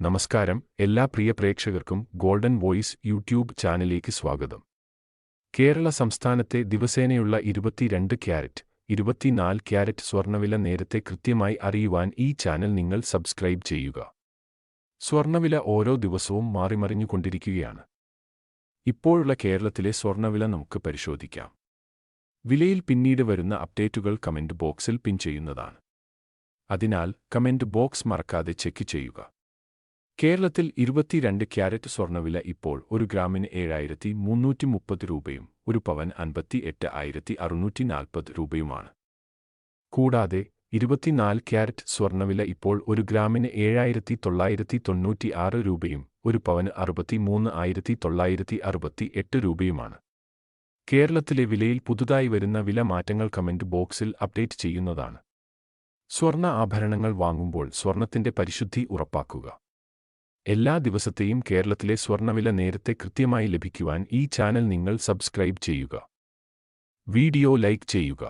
നമസ്കാരം. എല്ലാ പ്രിയ പ്രേക്ഷകർക്കും ഗോൾഡൻ വോയിസ് യൂട്യൂബ് ചാനലിലേക്ക് സ്വാഗതം. കേരള സംസ്ഥാനത്തെ ദിവസേനയുള്ള ഇരുപത്തിരണ്ട് ക്യാരറ്റ് ഇരുപത്തിനാല് ക്യാരറ്റ് സ്വർണവില നേരത്തെ കൃത്യമായി അറിയുവാൻ ഈ ചാനൽ നിങ്ങൾ സബ്സ്ക്രൈബ് ചെയ്യുക. സ്വർണവില ഓരോ ദിവസവും മാറിമറിഞ്ഞുകൊണ്ടിരിക്കുകയാണ്. ഇപ്പോഴുള്ള കേരളത്തിലെ സ്വർണവില നമുക്ക് പരിശോധിക്കാം. വിലയിൽ പിന്നീട് വരുന്ന അപ്ഡേറ്റുകൾ കമന്റ് ബോക്സിൽ പിൻ ചെയ്യുന്നതാണ്. അതിനാൽ കമന്റ് ബോക്സ് മറക്കാതെ ചെക്ക് ചെയ്യുക. കേരളത്തിൽ ഇരുപത്തിരണ്ട് ക്യാരറ്റ് സ്വർണവില ഇപ്പോൾ ഒരു ഗ്രാമിന് ഏഴായിരത്തി മുന്നൂറ്റി മുപ്പത് രൂപയും ഒരു പവൻ അൻപത്തി എട്ട് ആയിരത്തി അറുന്നൂറ്റി നാൽപ്പത് രൂപയുമാണ്. കൂടാതെ ഇരുപത്തിനാല് ക്യാരറ്റ് സ്വർണവില ഇപ്പോൾ ഒരു ഗ്രാമിന് ഏഴായിരത്തി തൊള്ളായിരത്തി തൊണ്ണൂറ്റി ആറ് രൂപയും ഒരു പവന് അറുപത്തി മൂന്ന് ആയിരത്തി തൊള്ളായിരത്തി അറുപത്തി എട്ട് രൂപയുമാണ്. കേരളത്തിലെ വിലയിൽ പുതുതായി വരുന്ന വില മാറ്റങ്ങൾ കമന്റ് ബോക്സിൽ അപ്ഡേറ്റ് ചെയ്യുന്നതാണ്. സ്വർണ ആഭരണങ്ങൾ വാങ്ങുമ്പോൾ സ്വർണത്തിന്റെ പരിശുദ്ധി ഉറപ്പാക്കുക. എല്ലാ ദിവസത്തെയും കേരളത്തിലെ സ്വർണവില നേരത്തെ കൃത്യമായി ലഭിക്കുവാൻ ഈ ചാനൽ നിങ്ങൾ സബ്സ്ക്രൈബ് ചെയ്യുക. വീഡിയോ ലൈക്ക് ചെയ്യുക.